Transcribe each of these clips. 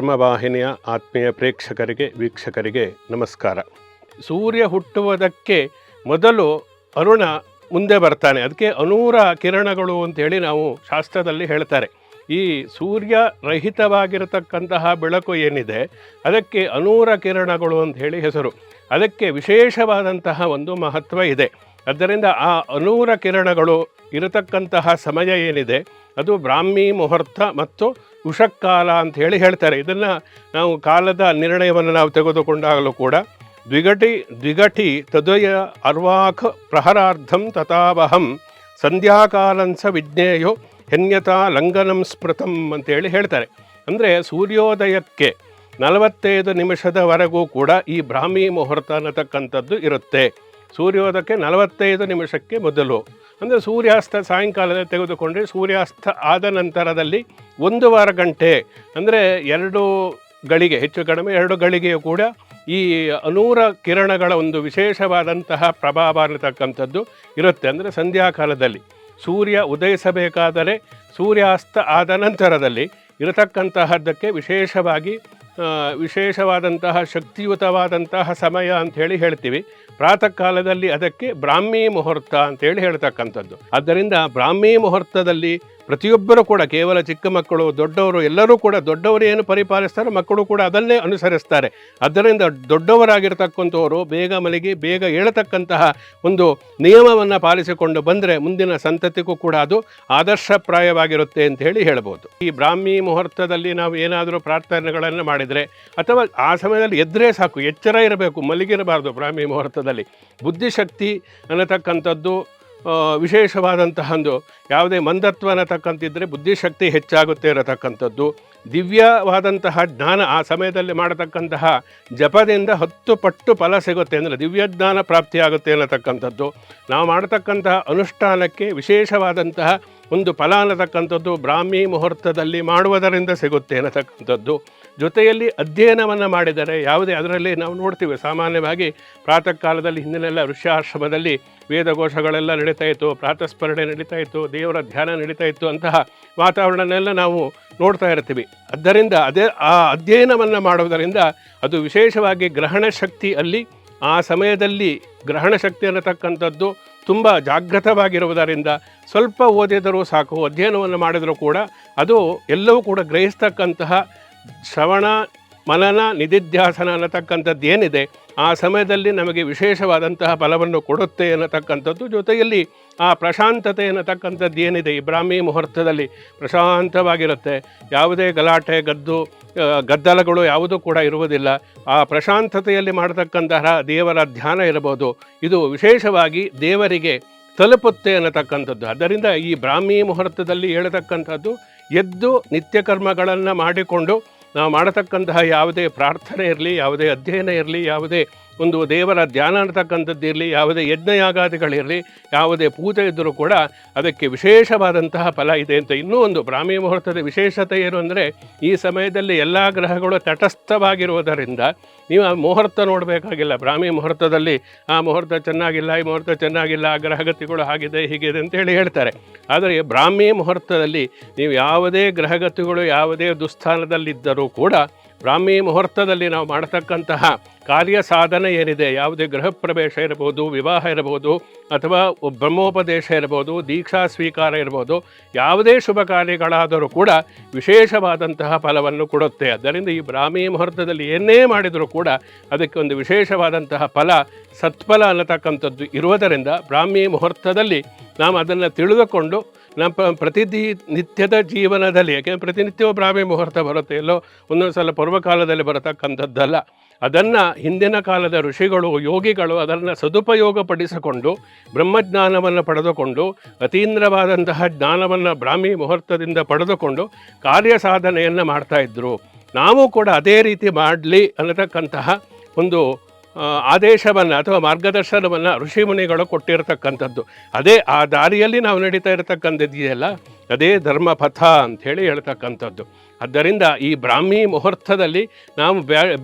ಧರ್ಮವಾಹಿನಿಯ ಆತ್ಮೀಯ ಪ್ರೇಕ್ಷಕರಿಗೆ, ವೀಕ್ಷಕರಿಗೆ ನಮಸ್ಕಾರ. ಸೂರ್ಯ ಹುಟ್ಟುವುದಕ್ಕೆ ಮೊದಲು ಅರುಣ ಮುಂದೆ ಬರ್ತಾನೆ. ಅದಕ್ಕೆ ಅನೂರ ಕಿರಣಗಳು ಅಂತೇಳಿ ನಾವು ಶಾಸ್ತ್ರದಲ್ಲಿ ಹೇಳ್ತಾರೆ. ಈ ಸೂರ್ಯ ರಹಿತವಾಗಿರತಕ್ಕಂತಹ ಬೆಳಕು ಏನಿದೆ, ಅದಕ್ಕೆ ಅನೂರ ಕಿರಣಗಳು ಅಂತ ಹೇಳಿ ಹೆಸರು. ಅದಕ್ಕೆ ವಿಶೇಷವಾದಂತಹ ಒಂದು ಮಹತ್ವ ಇದೆ. ಆದ್ದರಿಂದ ಆ ಅನೂರ ಕಿರಣಗಳು ಇರತಕ್ಕಂತಹ ಸಮಯ ಏನಿದೆ, ಅದು ಬ್ರಾಹ್ಮಿ ಮುಹೂರ್ತ ಮತ್ತು ಉಷಕ್ಕಾಲ ಅಂತ ಹೇಳಿ ಹೇಳ್ತಾರೆ. ಇದನ್ನು ನಾವು ಕಾಲದ ನಿರ್ಣಯವನ್ನು ನಾವು ತೆಗೆದುಕೊಂಡಾಗಲೂ ಕೂಡ ದ್ವಿಘಟಿ ದ್ವಿಘಟಿ ತದಯ ಅರ್ವಾಖ ಪ್ರಹರಾರ್ಧಂ ತಥಾವಹಂ ಸಂಧ್ಯಾಕಾಲಂಸ ವಿಜ್ಞೇಯೋ ಹೆನ್ಯತಾ ಲಂಘನಂ ಸ್ಮೃತಂ ಅಂತೇಳಿ ಹೇಳ್ತಾರೆ. ಅಂದರೆ ಸೂರ್ಯೋದಯಕ್ಕೆ ನಲವತ್ತೈದು ನಿಮಿಷದವರೆಗೂ ಕೂಡ ಈ ಬ್ರಾಹ್ಮಿ ಮುಹೂರ್ತ ಅನ್ನತಕ್ಕಂಥದ್ದು ಇರುತ್ತೆ. ಸೂರ್ಯೋದಯಕ್ಕೆ ನಲವತ್ತೈದು ನಿಮಿಷಕ್ಕೆ ಮೊದಲು. ಅಂದರೆ ಸೂರ್ಯಾಸ್ತ ಸಾಯಂಕಾಲದಲ್ಲಿ ತೆಗೆದುಕೊಂಡ್ರೆ ಸೂರ್ಯಾಸ್ತ ಆದ ನಂತರದಲ್ಲಿ ಒಂದು ವಾರ ಗಂಟೆ. ಅಂದರೆ ಎರಡು ಗಳಿಗೆ, ಹೆಚ್ಚು ಕಡಿಮೆ ಎರಡು ಗಳಿಗೆಯೂ ಕೂಡ ಈ ಅನೂರ ಕಿರಣಗಳ ಒಂದು ವಿಶೇಷವಾದಂತಹ ಪ್ರಭಾವ ಅನ್ನತಕ್ಕಂಥದ್ದು ಇರುತ್ತೆ. ಅಂದರೆ ಸಂಧ್ಯಾಕಾಲದಲ್ಲಿ ಸೂರ್ಯ ಉದಯಿಸಬೇಕಾದರೆ ಸೂರ್ಯಾಸ್ತ ಆದ ನಂತರದಲ್ಲಿ ಇರತಕ್ಕಂತಹದ್ದಕ್ಕೆ ವಿಶೇಷವಾಗಿ ವಿಶೇಷವಾದಂತಹ ಶಕ್ತಿಯುತವಾದಂತಹ ಸಮಯ ಅಂಥೇಳಿ ಹೇಳ್ತೀವಿ. ಪ್ರಾತಃ ಕಾಲದಲ್ಲಿ ಅದಕ್ಕೆ ಬ್ರಾಹ್ಮಿ ಮುಹೂರ್ತ ಅಂತೇಳಿ ಹೇಳ್ತಕ್ಕಂಥದ್ದು. ಆದ್ದರಿಂದ ಬ್ರಾಹ್ಮಿ ಮುಹೂರ್ತದಲ್ಲಿ ಪ್ರತಿಯೊಬ್ಬರು ಕೂಡ, ಕೇವಲ ಚಿಕ್ಕ ಮಕ್ಕಳು, ದೊಡ್ಡವರು, ಎಲ್ಲರೂ ಕೂಡ ದೊಡ್ಡವರು ಏನು ಪರಿಪಾಲಿಸ್ತಾರೆ, ಮಕ್ಕಳು ಕೂಡ ಅದನ್ನೇ ಅನುಸರಿಸ್ತಾರೆ. ಅದರಿಂದ ದೊಡ್ಡವರಾಗಿರ್ತಕ್ಕಂಥವರು ಬೇಗ ಮಲಗಿ, ಬೇಗ ಏಳತಕ್ಕಂತಹ ಒಂದು ನಿಯಮವನ್ನು ಪಾಲಿಸಿಕೊಂಡು ಬಂದರೆ ಮುಂದಿನ ಸಂತತಿಗೂ ಕೂಡ ಅದು ಆದರ್ಶಪ್ರಾಯವಾಗಿರುತ್ತೆ ಅಂತ ಹೇಳಿ ಹೇಳ್ಬೋದು. ಈ ಬ್ರಾಹ್ಮಿ ಮುಹೂರ್ತದಲ್ಲಿ ನಾವು ಏನಾದರೂ ಪ್ರಾರ್ಥನೆಗಳನ್ನು ಮಾಡಿದರೆ, ಅಥವಾ ಆ ಸಮಯದಲ್ಲಿ ಎದ್ರೆ ಸಾಕು, ಎಚ್ಚರ ಇರಬೇಕು, ಮಲಗಿರಬಾರ್ದು ಬ್ರಾಹ್ಮಿ ಮುಹೂರ್ತದಲ್ಲಿ. ಬುದ್ಧಿಶಕ್ತಿ ಅನ್ನತಕ್ಕಂಥದ್ದು ವಿಶೇಷವಾದಂತಹ ಒಂದು ಯಾವುದೇ ಮಂದತ್ವ ಅನ್ನತಕ್ಕಂತಿದ್ದರೆ ಬುದ್ಧಿಶಕ್ತಿ ಹೆಚ್ಚಾಗುತ್ತೆ ಇರತಕ್ಕಂಥದ್ದು ದಿವ್ಯವಾದಂತಹ ಜ್ಞಾನ ಆ ಸಮಯದಲ್ಲಿ ಮಾಡತಕ್ಕಂತಹ ಜಪದಿಂದ ಹತ್ತು ಪಟ್ಟು ಫಲ ಸಿಗುತ್ತೆ. ಅಂದರೆ ದಿವ್ಯ ಜ್ಞಾನ ಪ್ರಾಪ್ತಿಯಾಗುತ್ತೆ ಅನ್ನತಕ್ಕಂಥದ್ದು. ನಾವು ಮಾಡತಕ್ಕಂತಹ ಅನುಷ್ಠಾನಕ್ಕೆ ವಿಶೇಷವಾದಂತಹ ಒಂದು ಫಲ ಅನ್ನತಕ್ಕಂಥದ್ದು ಬ್ರಾಹ್ಮಿ ಮುಹೂರ್ತದಲ್ಲಿ ಮಾಡುವುದರಿಂದ ಸಿಗುತ್ತೆ ಅನ್ನತಕ್ಕಂಥದ್ದು. ಜೊತೆಯಲ್ಲಿ ಅಧ್ಯಯನವನ್ನು ಮಾಡಿದರೆ ಯಾವುದೇ ಅದರಲ್ಲಿ ನಾವು ನೋಡ್ತೀವಿ. ಸಾಮಾನ್ಯವಾಗಿ ಪ್ರಾತಃ ಕಾಲದಲ್ಲಿ ಹಿಂದಿನೆಲ್ಲ ಋಷ್ಯಾಶ್ರಮದಲ್ಲಿ ವೇದಘೋಷಗಳೆಲ್ಲ ನಡೀತಾ ಇತ್ತು, ಪ್ರಾತಸ್ಮರಣೆ ನಡೀತಾ ಇತ್ತು, ದೇವರ ಧ್ಯಾನ ನಡೀತಾ ಇತ್ತು ಅಂತಹ ವಾತಾವರಣನೆಲ್ಲ ನಾವು ನೋಡ್ತಾ ಇರ್ತೀವಿ. ಆದ್ದರಿಂದ ಅದೇ ಆ ಅಧ್ಯಯನವನ್ನು ಮಾಡುವುದರಿಂದ ಅದು ವಿಶೇಷವಾಗಿ ಗ್ರಹಣ ಶಕ್ತಿ ಅಲ್ಲಿ, ಆ ಸಮಯದಲ್ಲಿ ಗ್ರಹಣ ಶಕ್ತಿ ಅನ್ನತಕ್ಕಂಥದ್ದು ತುಂಬ ಜಾಗೃತವಾಗಿರುವುದರಿಂದ ಸ್ವಲ್ಪ ಓದಿದರೂ ಸಾಕು, ಅಧ್ಯಯನವನ್ನು ಮಾಡಿದರೂ ಕೂಡ ಅದು ಎಲ್ಲವೂ ಕೂಡ ಗ್ರಹಿಸ್ತಕ್ಕಂತಹ ಶ್ರವಣ ಮನನ ನಿಧಿಧ್ಯಾಸನ ಅನ್ನತಕ್ಕಂಥದ್ದು ಏನಿದೆ, ಆ ಸಮಯದಲ್ಲಿ ನಮಗೆ ವಿಶೇಷವಾದಂತಹ ಫಲವನ್ನು ಕೊಡುತ್ತೆ ಅನ್ನತಕ್ಕಂಥದ್ದು ಜೊತೆಯಲ್ಲಿ ಆ ಪ್ರಶಾಂತತೆ ಅನ್ನತಕ್ಕಂಥದ್ದು ಏನಿದೆ, ಈ ಬ್ರಾಹ್ಮಿ ಮುಹೂರ್ತದಲ್ಲಿ ಪ್ರಶಾಂತವಾಗಿರುತ್ತೆ. ಯಾವುದೇ ಗಲಾಟೆ, ಗದ್ದು ಗದ್ದಲಗಳು ಯಾವುದೂ ಕೂಡ ಇರುವುದಿಲ್ಲ. ಆ ಪ್ರಶಾಂತತೆಯಲ್ಲಿ ಮಾಡತಕ್ಕಂತಹ ದೇವರ ಧ್ಯಾನ ಇರಬಹುದು. ಇದು ವಿಶೇಷವಾಗಿ ದೇವರಿಗೆ ತಲುಪುತ್ತೆ ಅನ್ನತಕ್ಕಂಥದ್ದು. ಆದ್ದರಿಂದ ಈ ಬ್ರಾಹ್ಮಿ ಮುಹೂರ್ತದಲ್ಲಿ ಹೇಳತಕ್ಕಂಥದ್ದು ಎದ್ದು ನಿತ್ಯ ಕರ್ಮಗಳನ್ನು ಮಾಡಿಕೊಂಡು ನಾವು ಮಾಡತಕ್ಕಂತಹ ಯಾವುದೇ ಪ್ರಾರ್ಥನೆ ಇರಲಿ ಯಾವುದೇ ಅಧ್ಯಯನ ಇರಲಿ ಯಾವುದೇ ಒಂದು ದೇವರ ಧ್ಯಾನ ಅಂತಕ್ಕಂಥದ್ದು ಇರಲಿ, ಯಾವುದೇ ಯಜ್ಞಯಾಗಾದಿಗಳಿರಲಿ, ಯಾವುದೇ ಪೂಜೆ ಇದ್ದರೂ ಕೂಡ ಅದಕ್ಕೆ ವಿಶೇಷವಾದಂತಹ ಫಲ ಇದೆ ಅಂತ ಇನ್ನೂ ಒಂದು ಬ್ರಾಹ್ಮಿ ಮುಹೂರ್ತದ ವಿಶೇಷತೆ ಏನು ಅಂದರೆ, ಈ ಸಮಯದಲ್ಲಿ ಎಲ್ಲ ಗ್ರಹಗಳು ತಟಸ್ಥವಾಗಿರುವುದರಿಂದ ನೀವು ಆ ಮುಹೂರ್ತ ನೋಡಬೇಕಾಗಿಲ್ಲ. ಬ್ರಾಹ್ಮಿ ಮುಹೂರ್ತದಲ್ಲಿ, ಆ ಮುಹೂರ್ತ ಚೆನ್ನಾಗಿಲ್ಲ, ಈ ಮುಹೂರ್ತ ಚೆನ್ನಾಗಿಲ್ಲ, ಆ ಗ್ರಹಗತಿಗಳು ಆಗಿದೆ ಹೀಗಿದೆ ಅಂತೇಳಿ ಹೇಳ್ತಾರೆ. ಆದರೆ ಬ್ರಾಹ್ಮಿ ಮುಹೂರ್ತದಲ್ಲಿ ನೀವು ಯಾವುದೇ ಗ್ರಹಗತಿಗಳು, ಯಾವುದೇ ದುಸ್ಥಾನದಲ್ಲಿದ್ದರೂ ಕೂಡ ಬ್ರಾಹ್ಮಿ ಮುಹೂರ್ತದಲ್ಲಿ ನಾವು ಮಾಡತಕ್ಕಂತಹ ಕಾರ್ಯ ಸಾಧನೆ ಏನಿದೆ, ಯಾವುದೇ ಗೃಹ ಪ್ರವೇಶ ಇರಬಹುದು, ವಿವಾಹ ಇರಬಹುದು, ಅಥವಾ ಬ್ರಹ್ಮೋಪದೇಶ ಇರಬಹುದು, ದೀಕ್ಷಾ ಸ್ವೀಕಾರ ಇರಬಹುದು, ಯಾವುದೇ ಶುಭ ಕಾರ್ಯಗಳಾದರೂ ಕೂಡ ವಿಶೇಷವಾದಂತಹ ಫಲವನ್ನು ಕೊಡುತ್ತೆ. ಅದರಿಂದ ಈ ಬ್ರಾಹ್ಮಿ ಮುಹೂರ್ತದಲ್ಲಿ ಏನೇ ಮಾಡಿದರೂ ಕೂಡ ಅದಕ್ಕೆ ಒಂದು ವಿಶೇಷವಾದಂತಹ ಫಲ, ಸತ್ಫಲ ಅನ್ನತಕ್ಕಂಥದ್ದು ಇರುವುದರಿಂದ ಬ್ರಾಹ್ಮಿ ಮುಹೂರ್ತದಲ್ಲಿ ನಾವು ಅದನ್ನು ತಿಳಿದುಕೊಂಡು ನಮ್ಮ ಪ್ರತಿದಿ ನಿತ್ಯದ ಜೀವನದಲ್ಲಿ ಯಾಕೆಂದರೆ ಪ್ರತಿನಿತ್ಯವೂ ಬ್ರಾಹ್ಮಿ ಮುಹೂರ್ತ ಬರುತ್ತೆ. ಎಲ್ಲೋ ಒಂದೊಂದು ಸಲ ಪೂರ್ವಕಾಲದಲ್ಲಿ ಬರತಕ್ಕಂಥದ್ದಲ್ಲ. ಅದನ್ನು ಹಿಂದಿನ ಕಾಲದ ಋಷಿಗಳು, ಯೋಗಿಗಳು ಅದನ್ನು ಸದುಪಯೋಗಪಡಿಸಿಕೊಂಡು, ಬ್ರಹ್ಮಜ್ಞಾನವನ್ನು ಪಡೆದುಕೊಂಡು, ಅತೀಂದ್ರವಾದಂತಹ ಜ್ಞಾನವನ್ನು ಬ್ರಾಹ್ಮಿ ಮುಹೂರ್ತದಿಂದ ಪಡೆದುಕೊಂಡು ಕಾರ್ಯ ಸಾಧನೆಯನ್ನು ಮಾಡ್ತಾಯಿದ್ರು ನಾವು ಕೂಡ ಅದೇ ರೀತಿ ಮಾಡಲಿ ಅನ್ನತಕ್ಕಂತಹ ಒಂದು ಆದೇಶವನ್ನು ಅಥವಾ ಮಾರ್ಗದರ್ಶನವನ್ನು ಋಷಿಮುನಿಗಳು ಕೊಟ್ಟಿರತಕ್ಕಂಥದ್ದು. ಅದೇ ಆ ದಾರಿಯಲ್ಲಿ ನಾವು ನಡೀತಾ ಇರತಕ್ಕಂಥದ್ದು ಇದೆಯಲ್ಲ ಅದೇ ಧರ್ಮಪಥ ಅಂಥೇಳಿ ಹೇಳ್ತಕ್ಕಂಥದ್ದು. ಆದ್ದರಿಂದ ಈ ಬ್ರಾಹ್ಮಿ ಮುಹೂರ್ತದಲ್ಲಿ ನಾವು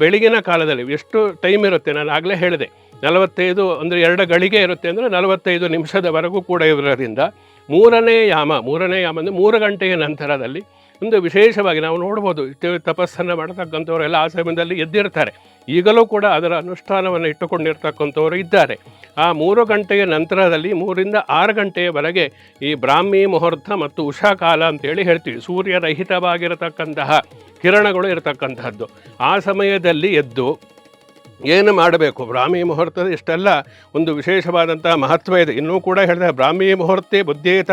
ಬೆಳಗಿನ ಕಾಲದಲ್ಲಿ, ಎಷ್ಟು ಟೈಮ್ ಇರುತ್ತೆ? ನಾನು ಆಗಲೇ ಹೇಳಿದೆ. ನಲವತ್ತೈದು ಅಂದರೆ ಎರಡು ಗಳಿಗೆ ಇರುತ್ತೆ ಅಂದರೆ ನಲವತ್ತೈದು ನಿಮಿಷದವರೆಗೂ ಕೂಡ ಇರೋದ್ರಿಂದ ಮೂರನೇ ಯಾಮ ಮೂರನೇ ಯಾಮ ಅಂದರೆ ಮೂರು ಗಂಟೆಯ ನಂತರದಲ್ಲಿ ಒಂದು ವಿಶೇಷವಾಗಿ ನಾವು ನೋಡ್ಬೋದು ತಪಸ್ಸನ್ನು ಮಾಡತಕ್ಕಂಥವರೆಲ್ಲ ಆ ಸಮಯದಲ್ಲಿ ಎದ್ದಿರ್ತಾರೆ. ಈಗಲೂ ಕೂಡ ಅದರ ಅನುಷ್ಠಾನವನ್ನು ಇಟ್ಟುಕೊಂಡಿರ್ತಕ್ಕಂಥವರು ಇದ್ದಾರೆ. ಆ ಮೂರು ಗಂಟೆಯ ನಂತರದಲ್ಲಿ ಮೂರಿಂದ ಆರು ಗಂಟೆಯವರೆಗೆ ಈ ಬ್ರಾಹ್ಮಿ ಮುಹೂರ್ತ ಮತ್ತು ಉಷಾ ಕಾಲ ಅಂತೇಳಿ ಹೇಳ್ತೀವಿ. ಸೂರ್ಯರಹಿತವಾಗಿರತಕ್ಕಂತಹ ಕಿರಣಗಳು ಇರತಕ್ಕಂತಹದ್ದು. ಆ ಸಮಯದಲ್ಲಿ ಎದ್ದು ಏನು ಮಾಡಬೇಕು? ಬ್ರಾಹ್ಮಿ ಮುಹೂರ್ತದ ಇಷ್ಟೆಲ್ಲ ಒಂದು ವಿಶೇಷವಾದಂತಹ ಮಹತ್ವ ಇದೆ. ಇನ್ನೂ ಕೂಡ ಹೇಳಿದೆ ಬ್ರಾಹ್ಮಿ ಮುಹೂರ್ತೆ ಬುದ್ಧೇತ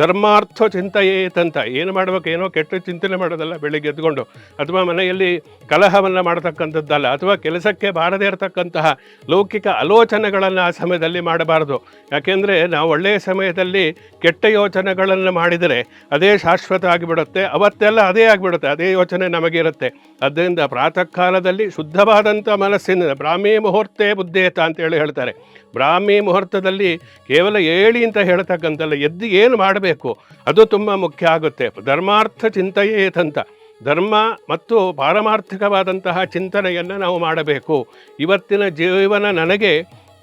ಧರ್ಮಾರ್ಥ ಚಿಂತೆಯೇತಂತ ಏನು ಮಾಡಬೇಕು, ಏನೋ ಕೆಟ್ಟ ಚಿಂತನೆ ಮಾಡೋದಲ್ಲ, ಬೆಳಿಗ್ಗೆ ಎದ್ಕೊಂಡು ಅಥವಾ ಮನೆಯಲ್ಲಿ ಕಲಹವನ್ನು ಮಾಡತಕ್ಕಂಥದ್ದಲ್ಲ, ಅಥವಾ ಕೆಲಸಕ್ಕೆ ಬಾರದೇ ಇರತಕ್ಕಂತಹ ಲೌಕಿಕ ಆಲೋಚನೆಗಳನ್ನು ಆ ಸಮಯದಲ್ಲಿ ಮಾಡಬಾರದು. ಯಾಕೆಂದರೆ ನಾವು ಒಳ್ಳೆಯ ಸಮಯದಲ್ಲಿ ಕೆಟ್ಟ ಯೋಚನೆಗಳನ್ನು ಮಾಡಿದರೆ ಅದೇ ಶಾಶ್ವತ ಆಗಿಬಿಡುತ್ತೆ, ಅವತ್ತೆಲ್ಲ ಅದೇ ಆಗಿಬಿಡುತ್ತೆ, ಅದೇ ಯೋಚನೆ ನಮಗಿರುತ್ತೆ. ಅದರಿಂದ ಪ್ರಾತಃ ಕಾಲದಲ್ಲಿ ಶುದ್ಧವಾದಂಥ ಮನಸ್ಸಿನ ಬ್ರಾಹ್ಮಿ ಮುಹೂರ್ತೇ ಬುದ್ಧೇತ ಅಂತೇಳಿ ಹೇಳ್ತಾರೆ. ಬ್ರಾಹ್ಮಿ ಮುಹೂರ್ತದಲ್ಲಿ ಕೇವಲ ಏಳಿ ಅಂತ ಹೇಳ್ತಕ್ಕಂಥಲ್ಲ, ಎದ್ದು ಏನು ಮಾಡಬೇಕು? ಅದು ತುಂಬ ಮುಖ್ಯ ಆಗುತ್ತೆ. ಧರ್ಮಾರ್ಥ ಚಿಂತೆಯೇತಂತ. ಧರ್ಮ ಮತ್ತು ಪಾರಮಾರ್ಥಿಕವಾದಂತಹ ಚಿಂತನೆಯನ್ನು ನಾವು ಮಾಡಬೇಕು. ಇವತ್ತಿನ ಜೀವನ ನನಗೆ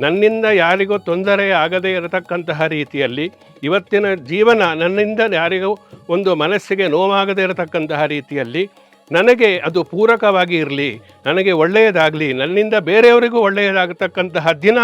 ನನ್ನಿಂದ ಯಾರಿಗೂ ತೊಂದರೆ ಆಗದೇ ಇರತಕ್ಕಂತಹ ರೀತಿಯಲ್ಲಿ, ಇವತ್ತಿನ ಜೀವನ ನನ್ನಿಂದ ಯಾರಿಗೂ ಒಂದು ಮನಸ್ಸಿಗೆ ನೋವಾಗದೇ ಇರತಕ್ಕಂತಹ ರೀತಿಯಲ್ಲಿ ನನಗೆ ಅದು ಪೂರಕವಾಗಿ ಇರಲಿ, ನನಗೆ ಒಳ್ಳೆಯದಾಗಲಿ, ನನ್ನಿಂದ ಬೇರೆಯವರಿಗೂ ಒಳ್ಳೆಯದಾಗತಕ್ಕಂತಹ ದಿನ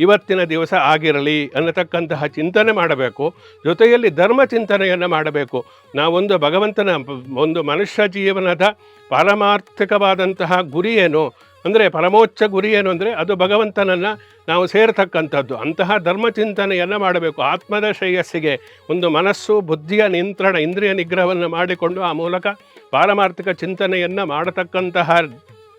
ಇವತ್ತಿನ ದಿವಸ ಆಗಿರಲಿ ಅನ್ನತಕ್ಕಂತಹ ಚಿಂತನೆ ಮಾಡಬೇಕು. ಜೊತೆಯಲ್ಲಿ ಧರ್ಮ ಚಿಂತನೆಯನ್ನು ಮಾಡಬೇಕು. ನಾವೊಂದು ಭಗವಂತನ ಒಂದು ಮನುಷ್ಯ ಜೀವನದ ಪಾರಮಾರ್ಥಿಕವಾದಂತಹ ಗುರಿ ಏನು? ಅಂದರೆ ಪರಮೋಚ್ಚ ಗುರಿ ಏನು ಅಂದರೆ ಅದು ಭಗವಂತನನ್ನು ನಾವು ಸೇರ್ತಕ್ಕಂಥದ್ದು. ಅಂತಹ ಧರ್ಮ ಚಿಂತನೆಯನ್ನು ಮಾಡಬೇಕು. ಆತ್ಮದ ಶ್ರೇಯಸ್ಸಿಗೆ ಒಂದು ಮನಸ್ಸು, ಬುದ್ಧಿಯ ನಿಯಂತ್ರಣ, ಇಂದ್ರಿಯ ನಿಗ್ರಹವನ್ನು ಮಾಡಿಕೊಂಡು ಆ ಮೂಲಕ ಪಾರಮಾರ್ಥಿಕ ಚಿಂತನೆಯನ್ನು ಮಾಡತಕ್ಕಂತಹ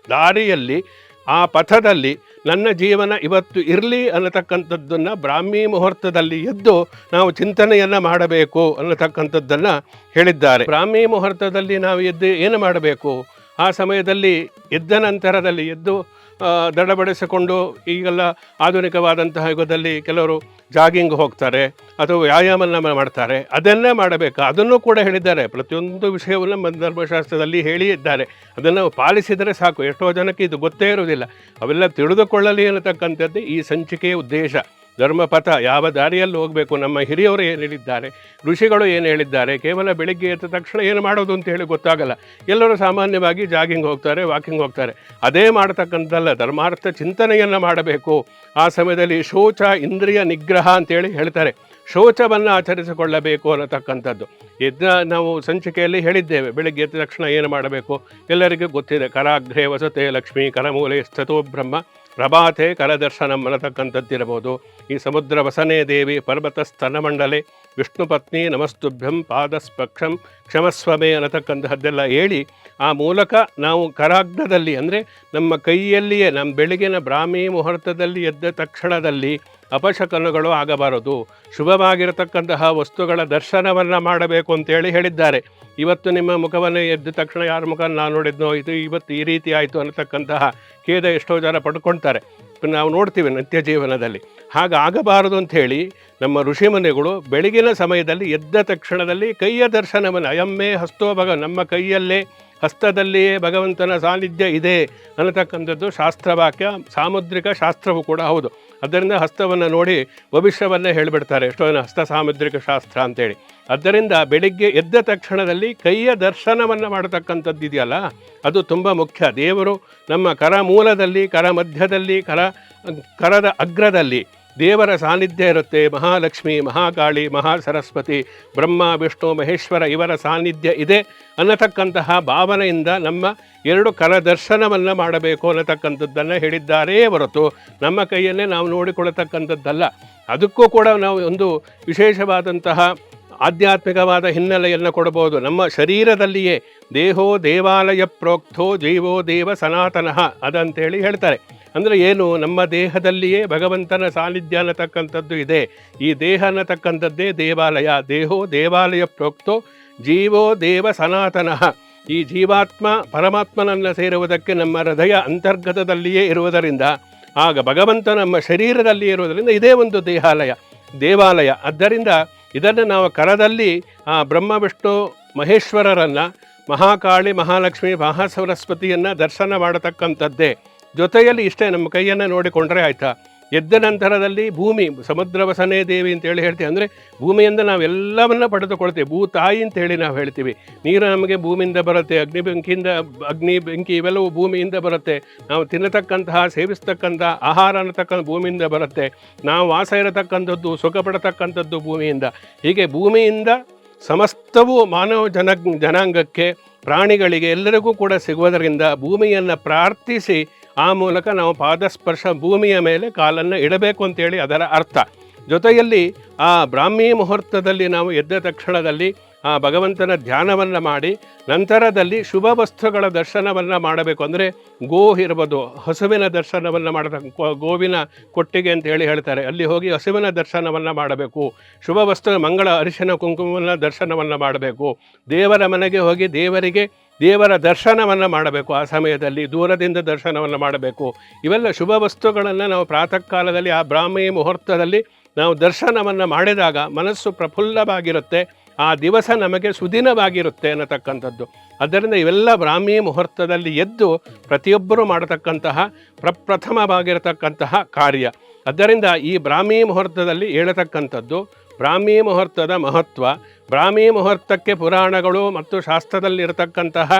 ದಾರಿಯಲ್ಲಿ, ಆ ಪಥದಲ್ಲಿ ನನ್ನ ಜೀವನ ಇವತ್ತು ಇರಲಿ ಅನ್ನತಕ್ಕಂಥದ್ದನ್ನು ಬ್ರಾಹ್ಮಿ ಮುಹೂರ್ತದಲ್ಲಿ ಎದ್ದು ನಾವು ಚಿಂತನೆಯನ್ನು ಮಾಡಬೇಕು ಅನ್ನತಕ್ಕಂಥದ್ದನ್ನು ಹೇಳಿದ್ದಾರೆ. ಬ್ರಾಹ್ಮಿ ಮುಹೂರ್ತದಲ್ಲಿ ನಾವು ಎದ್ದು ಏನು ಮಾಡಬೇಕು? ಆ ಸಮಯದಲ್ಲಿ ಎದ್ದ ನಂತರದಲ್ಲಿ ಎದ್ದು ದಡಬಡಿಸಿಕೊಂಡು ಈಗೆಲ್ಲ ಆಧುನಿಕವಾದಂತಹ ಯುಗದಲ್ಲಿ ಕೆಲವರು ಜಾಗಿಂಗ್ ಹೋಗ್ತಾರೆ ಅಥವಾ ವ್ಯಾಯಾಮನ ಮಾಡ್ತಾರೆ. ಅದನ್ನೇ ಮಾಡಬೇಕು. ಅದನ್ನು ಕೂಡ ಹೇಳಿದ್ದಾರೆ. ಪ್ರತಿಯೊಂದು ವಿಷಯವನ್ನು ನಮ್ಮ ಧರ್ಮಶಾಸ್ತ್ರದಲ್ಲಿ ಹೇಳಿದ್ದಾರೆ ಅದನ್ನು ಪಾಲಿಸಿದರೆ ಸಾಕು. ಎಷ್ಟೋ ಜನಕ್ಕೆ ಇದು ಗೊತ್ತೇ ಇರುವುದಿಲ್ಲ. ಅವೆಲ್ಲ ತಿಳಿದುಕೊಳ್ಳಲಿ ಅನ್ನತಕ್ಕಂಥದ್ದು ಈ ಸಂಚಿಕೆಯ ಉದ್ದೇಶ. ಧರ್ಮಪಥ, ಯಾವ ದಾರಿಯಲ್ಲಿ ಹೋಗಬೇಕು? ನಮ್ಮ ಹಿರಿಯವರು ಏನು ಹೇಳಿದ್ದಾರೆ? ಋಷಿಗಳು ಏನು ಹೇಳಿದ್ದಾರೆ? ಕೇವಲ ಬೆಳಿಗ್ಗೆ ಎದ್ದ ತಕ್ಷಣ ಏನು ಮಾಡೋದು ಅಂತ ಹೇಳಿ ಗೊತ್ತಾಗಲ್ಲ. ಎಲ್ಲರೂ ಸಾಮಾನ್ಯವಾಗಿ ಜಾಗಿಂಗ್ ಹೋಗ್ತಾರೆ, ವಾಕಿಂಗ್ ಹೋಗ್ತಾರೆ. ಅದೇ ಮಾಡತಕ್ಕಂಥಲ್ಲ ಧರ್ಮಾರ್ಥ ಚಿಂತನೆಯನ್ನು ಮಾಡಬೇಕು. ಆ ಸಮಯದಲ್ಲಿ ಶೋಚ, ಇಂದ್ರಿಯ ನಿಗ್ರಹ ಅಂತೇಳಿ ಹೇಳ್ತಾರೆ. ಶೌಚವನ್ನು ಆಚರಿಸಿಕೊಳ್ಳಬೇಕು ಅನ್ನತಕ್ಕಂಥದ್ದು. ಇದನ್ನ ನಾವು ಸಂಚಿಕೆಯಲ್ಲಿ ಹೇಳಿದ್ದೇವೆ, ಬೆಳಿಗ್ಗೆ ಎದ್ದ ತಕ್ಷಣ ಏನು ಮಾಡಬೇಕು? ಎಲ್ಲರಿಗೂ ಗೊತ್ತಿದೆ, ಕರಾಗ್ರೇ ವಸತೆ ಲಕ್ಷ್ಮೀ, ಕರಮೂಲೆ ಸ್ಥತೋ ಬ್ರಹ್ಮ. ಪ್ರಭಾತೆ ಕರದರ್ಶನಂ ಅನ್ನತಕ್ಕಂಥದ್ದಿರಬಹುದು. ಈ ಸಮುದ್ರ ವಸನೇ ದೇವಿ ಪರ್ವತ ಸ್ತನಮಂಡಲೆ ವಿಷ್ಣು ಪತ್ನಿ ನಮಸ್ತುಭ್ಯಂ ಪಾದಸ್ಪಕ್ಷಂ ಕ್ಷಮಸ್ವಮೇ ಅನ್ನತಕ್ಕಂತಹದ್ದೆಲ್ಲ ಹೇಳಿ ಆ ಮೂಲಕ ನಾವು ಕರಾಗ್ನದಲ್ಲಿ ಅಂದರೆ ನಮ್ಮ ಕೈಯಲ್ಲಿಯೇ, ನಮ್ಮ ಬೆಳಗಿನ ಬ್ರಾಹ್ಮಿ ಮುಹೂರ್ತದಲ್ಲಿ ಎದ್ದ ತಕ್ಷಣದಲ್ಲಿ ಅಪಶಕನಗಳು ಆಗಬಾರದು. ಶುಭವಾಗಿರತಕ್ಕಂತಹ ವಸ್ತುಗಳ ದರ್ಶನವನ್ನು ಮಾಡಬೇಕು ಅಂತೇಳಿ ಹೇಳಿದ್ದಾರೆ. ಇವತ್ತು ನಿಮ್ಮ ಮುಖವನ್ನು ಎದ್ದ ತಕ್ಷಣ ಯಾರ ಮುಖ ನಾನು ನೋಡಿದ್ನೋ, ಇದು ಇವತ್ತು ಈ ರೀತಿ ಆಯಿತು ಅನ್ನತಕ್ಕಂತಹ ಖೇದ ಎಷ್ಟೋ ಜನ ಪಡ್ಕೊಳ್ತಾರೆ ನಾವು ನೋಡ್ತೀವಿ ನಿತ್ಯ ಜೀವನದಲ್ಲಿ. ಹಾಗಾಗಬಾರದು ಅಂಥೇಳಿ ನಮ್ಮ ಋಷಿಮುನಿಗಳು ಬೆಳಗಿನ ಸಮಯದಲ್ಲಿ ಎದ್ದ ತಕ್ಷಣದಲ್ಲಿ ಕೈಯ ದರ್ಶನವನ್ನು, ಅಯಮ್ಮೆ ಹಸ್ತೋ ಭಗ, ನಮ್ಮ ಕೈಯಲ್ಲೇ ಹಸ್ತದಲ್ಲಿಯೇ ಭಗವಂತನ ಸಾನ್ನಿಧ್ಯ ಇದೆ ಅನ್ನತಕ್ಕಂಥದ್ದು ಶಾಸ್ತ್ರವಾಕ್ಯ, ಸಾಮುದ್ರಿಕ ಶಾಸ್ತ್ರವೂ ಕೂಡ ಹೌದು. ಅದರಿಂದ ಹಸ್ತವನ್ನು ನೋಡಿ ಭವಿಷ್ಯವನ್ನೇ ಹೇಳಿಬಿಡ್ತಾರೆ. ಎಷ್ಟೋ ಜನ ಹಸ್ತ ಸಾಮುದ್ರಿಕ ಶಾಸ್ತ್ರ ಅಂತೇಳಿ. ಆದ್ದರಿಂದ ಬೆಳಿಗ್ಗೆ ಎದ್ದ ತಕ್ಷಣದಲ್ಲಿ ಕೈಯ ದರ್ಶನವನ್ನು ಮಾಡತಕ್ಕಂಥದ್ದು ಇದೆಯಲ್ಲ, ಅದು ತುಂಬ ಮುಖ್ಯ. ದೇವರು ನಮ್ಮ ಕರ ಮೂಲದಲ್ಲಿ, ಕರ ಮಧ್ಯದಲ್ಲಿ, ಕರ, ಕರದ ಅಗ್ರದಲ್ಲಿ ದೇವರ ಸಾನ್ನಿಧ್ಯ ಇರುತ್ತೆ. ಮಹಾಲಕ್ಷ್ಮಿ, ಮಹಾಕಾಳಿ ಮಹಾ ಸರಸ್ವತಿ ಬ್ರಹ್ಮ, ವಿಷ್ಣು, ಮಹೇಶ್ವರ ಇವರ ಸಾನ್ನಿಧ್ಯ ಇದೆ ಅನ್ನತಕ್ಕಂತಹ ಭಾವನೆಯಿಂದ ನಮ್ಮ ಎರಡು ಕರದರ್ಶನವನ್ನು ಮಾಡಬೇಕು ಅನ್ನತಕ್ಕಂಥದ್ದನ್ನು ಹೇಳಿದ್ದಾರೇ ಹೊರತು ನಮ್ಮ ಕೈಯಲ್ಲೇ ನಾವು ನೋಡಿಕೊಳ್ಳತಕ್ಕಂಥದ್ದಲ್ಲ. ಅದಕ್ಕೂ ಕೂಡ ನಾವು ಒಂದು ವಿಶೇಷವಾದಂತಹ ಆಧ್ಯಾತ್ಮಿಕವಾದ ಹಿನ್ನೆಲೆಯನ್ನು ಕೊಡಬಹುದು ನಮ್ಮ ಶರೀರದಲ್ಲಿಯೇ ದೇಹೋ ದೇವಾಲಯ ಪ್ರೋಕ್ತೋ ಜೀವೋ ದೇವ ಸನಾತನಃ ಅದಂತೇಳಿ ಹೇಳ್ತಾರೆ. ಅಂದರೆ ಏನು? ನಮ್ಮ ದೇಹದಲ್ಲಿಯೇ ಭಗವಂತನ ಸಾನ್ನಿಧ್ಯ ಅನ್ನತಕ್ಕಂಥದ್ದು ಇದೆ. ಈ ದೇಹ ಅನ್ನತಕ್ಕಂಥದ್ದೇ ದೇವಾಲಯ. ದೇಹೋ ದೇವಾಲಯ ಪ್ರೋಕ್ತೋ ಜೀವೋ ದೇವ ಸನಾತನ. ಈ ಜೀವಾತ್ಮ ಪರಮಾತ್ಮನನ್ನು ಸೇರುವುದಕ್ಕೆ ನಮ್ಮ ಹೃದಯ ಅಂತರ್ಗತದಲ್ಲಿಯೇ ಇರುವುದರಿಂದ, ಆಗ ಭಗವಂತ ನಮ್ಮ ಶರೀರದಲ್ಲಿ ಇರುವುದರಿಂದ ಇದೇ ಒಂದು ದೇಹಾಲಯ, ದೇವಾಲಯ. ಆದ್ದರಿಂದ ಇದನ್ನು ನಾವು ಕರದಲ್ಲಿ ಆ ಬ್ರಹ್ಮ, ವಿಷ್ಣು, ಮಹೇಶ್ವರರನ್ನು ಮಹಾಕಾಳಿ, ಮಹಾಲಕ್ಷ್ಮಿ, ಮಹಾಸರಸ್ವತಿಯನ್ನು ದರ್ಶನ ಮಾಡತಕ್ಕಂಥದ್ದೇ. ಜೊತೆಯಲ್ಲಿ ಇಷ್ಟೇ ನಮ್ಮ ಕೈಯನ್ನು ನೋಡಿಕೊಂಡ್ರೆ ಆಯಿತಾ? ಎದ್ದ ನಂತರದಲ್ಲಿ ಭೂಮಿ, ಸಮುದ್ರ ವಸನೇ ದೇವಿ ಅಂತ ಹೇಳಿ ಹೇಳ್ತೀವಿ. ಅಂದರೆ ಭೂಮಿಯಿಂದ ನಾವೆಲ್ಲವನ್ನ ಪಡೆದುಕೊಳ್ತೇವೆ. ಭೂ ತಾಯಿ ಅಂತ ಹೇಳಿ ನಾವು ಹೇಳ್ತೀವಿ. ನೀರು ನಮಗೆ ಭೂಮಿಯಿಂದ ಬರುತ್ತೆ, ಅಗ್ನಿ ಬೆಂಕಿಯಿಂದ, ಅಗ್ನಿ ಬೆಂಕಿ ಇವೆಲ್ಲವೂ ಭೂಮಿಯಿಂದ ಬರುತ್ತೆ. ನಾವು ತಿನ್ನತಕ್ಕಂತಹ, ಸೇವಿಸ್ತಕ್ಕಂಥ ಆಹಾರ ಅನ್ನತಕ್ಕಂಥ ಭೂಮಿಯಿಂದ ಬರುತ್ತೆ. ನಾವು ವಾಸ ಇರತಕ್ಕಂಥದ್ದು ಸುಖ ಪಡತಕ್ಕಂಥದ್ದು ಭೂಮಿಯಿಂದ. ಹೀಗೆ ಭೂಮಿಯಿಂದ ಸಮಸ್ತವೂ ಮಾನವ ಜನ, ಜನಾಂಗಕ್ಕೆ ಪ್ರಾಣಿಗಳಿಗೆ ಎಲ್ಲರಿಗೂ ಕೂಡ ಸಿಗುವುದರಿಂದ ಭೂಮಿಯನ್ನು ಪ್ರಾರ್ಥಿಸಿ ಆ ಮೂಲಕ ನಾವು ಪಾದಸ್ಪರ್ಶ ಭೂಮಿಯ ಮೇಲೆ ಕಾಲನ್ನು ಇಡಬೇಕು ಅಂತೇಳಿ ಅದರ ಅರ್ಥ. ಜೊತೆಯಲ್ಲಿ ಆ ಬ್ರಾಹ್ಮಿ ಮುಹೂರ್ತದಲ್ಲಿ ನಾವು ಎದ್ದ ತಕ್ಷಣದಲ್ಲಿ ಆ ಭಗವಂತನ ಧ್ಯಾನವನ್ನು ಮಾಡಿ, ನಂತರದಲ್ಲಿ ಶುಭ ವಸ್ತುಗಳ ದರ್ಶನವನ್ನು ಮಾಡಬೇಕು. ಅಂದರೆ ಗೋ ಇರ್ಬೋದು, ಹಸುವಿನ ದರ್ಶನವನ್ನು ಮಾಡ ಗೋವಿನ ಕೊಟ್ಟಿಗೆ ಅಂತ ಹೇಳಿ ಹೇಳ್ತಾರೆ. ಅಲ್ಲಿ ಹೋಗಿ ಹಸುವಿನ ದರ್ಶನವನ್ನು ಮಾಡಬೇಕು. ಶುಭ ವಸ್ತು, ಮಂಗಳ ಅರಿಶಿನ ಕುಂಕುಮವನ್ನು ದರ್ಶನವನ್ನು ಮಾಡಬೇಕು. ದೇವರ ಮನೆಗೆ ಹೋಗಿ ದೇವರಿಗೆ ದೇವರ ದರ್ಶನವನ್ನು ಮಾಡಬೇಕು. ಆ ಸಮಯದಲ್ಲಿ ದೂರದಿಂದ ದರ್ಶನವನ್ನು ಮಾಡಬೇಕು. ಇವೆಲ್ಲ ಶುಭ ವಸ್ತುಗಳನ್ನು ನಾವು ಪ್ರಾತಃ ಕಾಲದಲ್ಲಿ ಆ ಬ್ರಾಹ್ಮಿ ಮುಹೂರ್ತದಲ್ಲಿ ನಾವು ದರ್ಶನವನ್ನು ಮಾಡಿದಾಗ ಮನಸ್ಸು ಪ್ರಫುಲ್ಲವಾಗಿರುತ್ತೆ. ಆ ದಿವಸ ನಮಗೆ ಸುದಿನವಾಗಿರುತ್ತೆ ಅನ್ನತಕ್ಕಂಥದ್ದು. ಆದ್ದರಿಂದ ಇವೆಲ್ಲ ಬ್ರಾಹ್ಮಿ ಮುಹೂರ್ತದಲ್ಲಿ ಎದ್ದು ಪ್ರತಿಯೊಬ್ಬರೂ ಮಾಡತಕ್ಕಂತಹ ಪ್ರಪ್ರಥಮವಾಗಿರತಕ್ಕಂತಹ ಕಾರ್ಯ. ಅದರಿಂದ ಈ ಬ್ರಾಹ್ಮಿ ಮುಹೂರ್ತದಲ್ಲಿ ಹೇಳತಕ್ಕಂಥದ್ದು ಬ್ರಾಹ್ಮಿ ಮುಹೂರ್ತದ ಮಹತ್ವ. ಬ್ರಾಹ್ಮಿ ಮುಹೂರ್ತಕ್ಕೆ ಪುರಾಣಗಳು ಮತ್ತು ಶಾಸ್ತ್ರದಲ್ಲಿರತಕ್ಕಂತಹ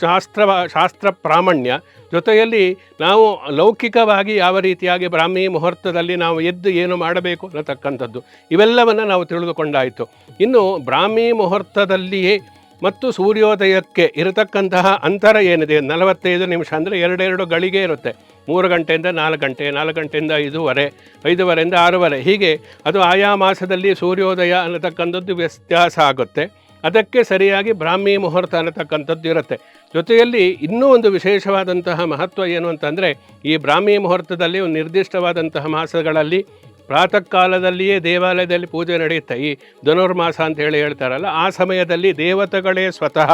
ಶಾಸ್ತ್ರ ಶಾಸ್ತ್ರ ಪ್ರಾಮಾಣ್ಯ. ಜೊತೆಯಲ್ಲಿ ನಾವು ಲೌಕಿಕವಾಗಿ ಯಾವ ರೀತಿಯಾಗಿ ಬ್ರಾಹ್ಮಿ ಮುಹೂರ್ತದಲ್ಲಿ ನಾವು ಎದ್ದು ಏನು ಮಾಡಬೇಕು ಅನ್ನತಕ್ಕಂಥದ್ದು. ಇವೆಲ್ಲವನ್ನು ನಾವು ತಿಳಿದುಕೊಂಡಾಯಿತು. ಇನ್ನು ಬ್ರಾಹ್ಮಿ ಮುಹೂರ್ತದಲ್ಲಿಯೇ ಮತ್ತು ಸೂರ್ಯೋದಯಕ್ಕೆ ಇರತಕ್ಕಂತಹ ಅಂತರ ಏನಿದೆ? ನಲವತ್ತೈದು ನಿಮಿಷ ಅಂದರೆ ಎರಡೆರಡು ಗಳಿಗೆ ಇರುತ್ತೆ. ಮೂರು ಗಂಟೆಯಿಂದ ನಾಲ್ಕು ಗಂಟೆ, ನಾಲ್ಕು ಗಂಟೆಯಿಂದ ಐದೂವರೆ, ಐದೂವರೆಯಿಂದ ಆರೂವರೆ. ಹೀಗೆ ಅದು ಆಯಾ ಮಾಸದಲ್ಲಿ ಸೂರ್ಯೋದಯ ಅನ್ನತಕ್ಕಂಥದ್ದು ವ್ಯತ್ಯಾಸ ಆಗುತ್ತೆ. ಅದಕ್ಕೆ ಸರಿಯಾಗಿ ಬ್ರಾಹ್ಮಿ ಮುಹೂರ್ತ ಅನ್ನತಕ್ಕಂಥದ್ದು ಇರುತ್ತೆ. ಜೊತೆಯಲ್ಲಿ ಇನ್ನೂ ಒಂದು ವಿಶೇಷವಾದಂತಹ ಮಹತ್ವ ಏನು ಅಂತಂದರೆ ಈ ಬ್ರಾಹ್ಮಿ ಮುಹೂರ್ತದಲ್ಲಿ ಒಂದು ನಿರ್ದಿಷ್ಟವಾದಂತಹ ಮಾಸಗಳಲ್ಲಿ ಪ್ರಾತಃ ಕಾಲದಲ್ಲಿಯೇ ದೇವಾಲಯದಲ್ಲಿ ಪೂಜೆ ನಡೆಯುತ್ತೆ. ಈ ಧನುರ್ಮಾಸ ಅಂತ ಹೇಳಿ ಹೇಳ್ತಾರಲ್ಲ ಆ ಸಮಯದಲ್ಲಿ ದೇವತೆಗಳೇ ಸ್ವತಃ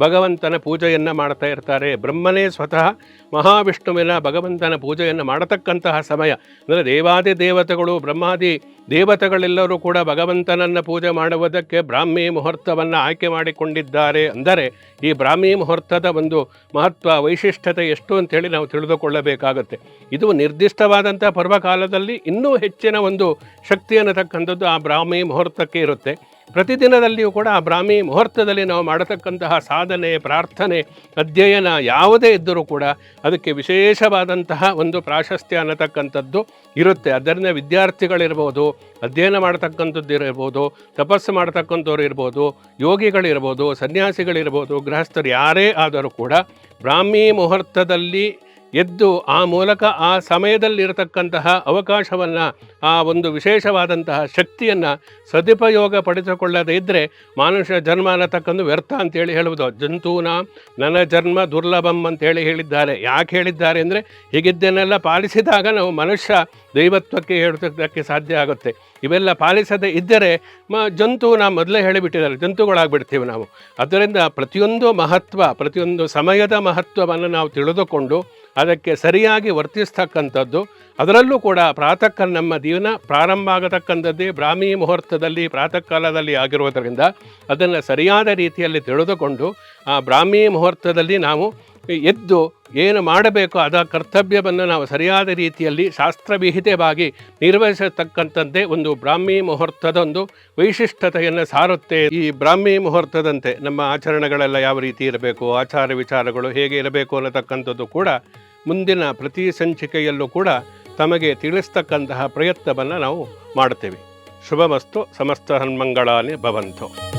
ಭಗವಂತನ ಪೂಜೆಯನ್ನು ಮಾಡ್ತಾ ಇರ್ತಾರೆ. ಬ್ರಹ್ಮನೇ ಸ್ವತಃ ಮಹಾವಿಷ್ಣುವಿನ ಭಗವಂತನ ಪೂಜೆಯನ್ನು ಮಾಡತಕ್ಕಂತಹ ಸಮಯ. ಅಂದರೆ ದೇವಾದಿ ದೇವತೆಗಳು, ಬ್ರಹ್ಮಾದಿ ದೇವತೆಗಳೆಲ್ಲರೂ ಕೂಡ ಭಗವಂತನನ್ನು ಪೂಜೆ ಮಾಡುವುದಕ್ಕೆ ಬ್ರಾಹ್ಮಿ ಮುಹೂರ್ತವನ್ನು ಆಯ್ಕೆ ಮಾಡಿಕೊಂಡಿದ್ದಾರೆ. ಅಂದರೆ ಈ ಬ್ರಾಹ್ಮಿ ಮುಹೂರ್ತದ ಒಂದು ಮಹತ್ವ, ವೈಶಿಷ್ಟ್ಯತೆ ಎಷ್ಟು ಅಂತೇಳಿ ನಾವು ತಿಳಿದುಕೊಳ್ಳಬೇಕಾಗುತ್ತೆ. ಇದು ನಿರ್ದಿಷ್ಟವಾದಂಥ ಪರ್ವಕಾಲದಲ್ಲಿ ಇನ್ನೂ ಹೆಚ್ಚಿನ ಒಂದು ಶಕ್ತಿ ಅನ್ನತಕ್ಕಂಥದ್ದು ಆ ಬ್ರಾಹ್ಮಿ ಮುಹೂರ್ತಕ್ಕೆ ಇರುತ್ತೆ. ಪ್ರತಿದಿನದಲ್ಲಿಯೂ ಕೂಡ ಆ ಬ್ರಾಹ್ಮಿ ಮುಹೂರ್ತದಲ್ಲಿ ನಾವು ಮಾಡತಕ್ಕಂತಹ ಸಾಧನೆ, ಪ್ರಾರ್ಥನೆ, ಅಧ್ಯಯನ ಯಾವುದೇ ಇದ್ದರೂ ಕೂಡ ಅದಕ್ಕೆ ವಿಶೇಷವಾದಂತಹ ಒಂದು ಪ್ರಾಶಸ್ತ್ಯ ಅನ್ನತಕ್ಕಂಥದ್ದು ಇರುತ್ತೆ. ಅದರಿಂದ ವಿದ್ಯಾರ್ಥಿಗಳಿರ್ಬೋದು, ಅಧ್ಯಯನ ಮಾಡ್ತಕ್ಕಂಥದ್ದು ಇರ್ಬೋದು, ತಪಸ್ಸು ಮಾಡ್ತಕ್ಕಂಥವ್ರು ಇರ್ಬೋದು, ಯೋಗಿಗಳಿರ್ಬೋದು, ಸನ್ಯಾಸಿಗಳಿರ್ಬೋದು, ಗೃಹಸ್ಥರು ಯಾರೇ ಆದರೂ ಕೂಡ ಬ್ರಾಹ್ಮಿ ಮುಹೂರ್ತದಲ್ಲಿ ಎದ್ದು ಆ ಮೂಲಕ ಆ ಸಮಯದಲ್ಲಿರತಕ್ಕಂತಹ ಅವಕಾಶವನ್ನು, ಆ ಒಂದು ವಿಶೇಷವಾದಂತಹ ಶಕ್ತಿಯನ್ನು ಸದುಪಯೋಗ ಪಡಿಸಿಕೊಳ್ಳದೇ ಇದ್ದರೆ ಮನುಷ್ಯ ಜನ್ಮ ಅನ್ನತಕ್ಕಂಥ ವ್ಯರ್ಥ ಅಂತೇಳಿ ಹೇಳುವುದು. ಜಂತೂನ ನನ್ನ ಜನ್ಮ ದುರ್ಲಭಂ ಅಂತೇಳಿ ಹೇಳಿದ್ದಾರೆ. ಯಾಕೆ ಹೇಳಿದ್ದಾರೆ ಅಂದರೆ ಹೀಗಿದ್ದನ್ನೆಲ್ಲ ಪಾಲಿಸಿದಾಗ ನಾವು ಮನುಷ್ಯ ದೈವತ್ವಕ್ಕೆ ಹೇಳೋದಕ್ಕೆ ಸಾಧ್ಯ ಆಗುತ್ತೆ. ಇವೆಲ್ಲ ಪಾಲಿಸದೇ ಇದ್ದರೆ ಮ ಜಂತು ನಾವು ಮೊದಲೇ ಹೇಳಿಬಿಟ್ಟಿದ್ದಾರೆ. ಜಂತುಗಳಾಗ್ಬಿಡ್ತೀವಿ ನಾವು. ಅದರಿಂದ ಪ್ರತಿಯೊಂದು ಮಹತ್ವ, ಪ್ರತಿಯೊಂದು ಸಮಯದ ಮಹತ್ವವನ್ನು ನಾವು ತಿಳಿದುಕೊಂಡು ಅದಕ್ಕೆ ಸರಿಯಾಗಿ ವರ್ತಿಸ್ತಕ್ಕಂಥದ್ದು. ಅದರಲ್ಲೂ ಕೂಡ ಪ್ರಾತಃ ಕಾಲ ನಮ್ಮ ದಿನ ಪ್ರಾರಂಭ ಆಗತಕ್ಕಂಥದ್ದೇ ಬ್ರಾಹ್ಮಿ ಮುಹೂರ್ತದಲ್ಲಿ ಪ್ರಾತಃ ಕಾಲದಲ್ಲಿ ಆಗಿರುವುದರಿಂದ ಅದನ್ನು ಸರಿಯಾದ ರೀತಿಯಲ್ಲಿ ತಿಳಿದುಕೊಂಡು ಆ ಬ್ರಾಹ್ಮಿ ಮುಹೂರ್ತದಲ್ಲಿ ನಾವು ಎದ್ದು ಏನು ಮಾಡಬೇಕು ಅದರ ಕರ್ತವ್ಯವನ್ನು ನಾವು ಸರಿಯಾದ ರೀತಿಯಲ್ಲಿ ಶಾಸ್ತ್ರವಿಹಿತವಾಗಿ ನಿರ್ವಹಿಸತಕ್ಕಂಥದ್ದೇ ಒಂದು ಬ್ರಾಹ್ಮಿ ಮುಹೂರ್ತದೊಂದು ವೈಶಿಷ್ಟ್ಯತೆಯನ್ನು ಸಾರುತ್ತೆ. ಈ ಬ್ರಾಹ್ಮಿ ಮುಹೂರ್ತದಂತೆ ನಮ್ಮ ಆಚರಣೆಗಳೆಲ್ಲ ಯಾವ ರೀತಿ ಇರಬೇಕು, ಆಚಾರ ವಿಚಾರಗಳು ಹೇಗೆ ಇರಬೇಕು ಅನ್ನತಕ್ಕಂಥದ್ದು ಕೂಡ ಮುಂದಿನ ಪ್ರತಿ ಸಂಚಿಕೆಯಲ್ಲೂ ಕೂಡ ತಮಗೆ ತಿಳಿಸ್ತಕ್ಕಂತಹ ಪ್ರಯತ್ನವನ್ನು ನಾವು ಮಾಡ್ತೇವೆ ಶುಭಮಸ್ತು, ಸಮಸ್ತ ಹನ್ಮಂಗಳಾನೇ ಭವಂತು.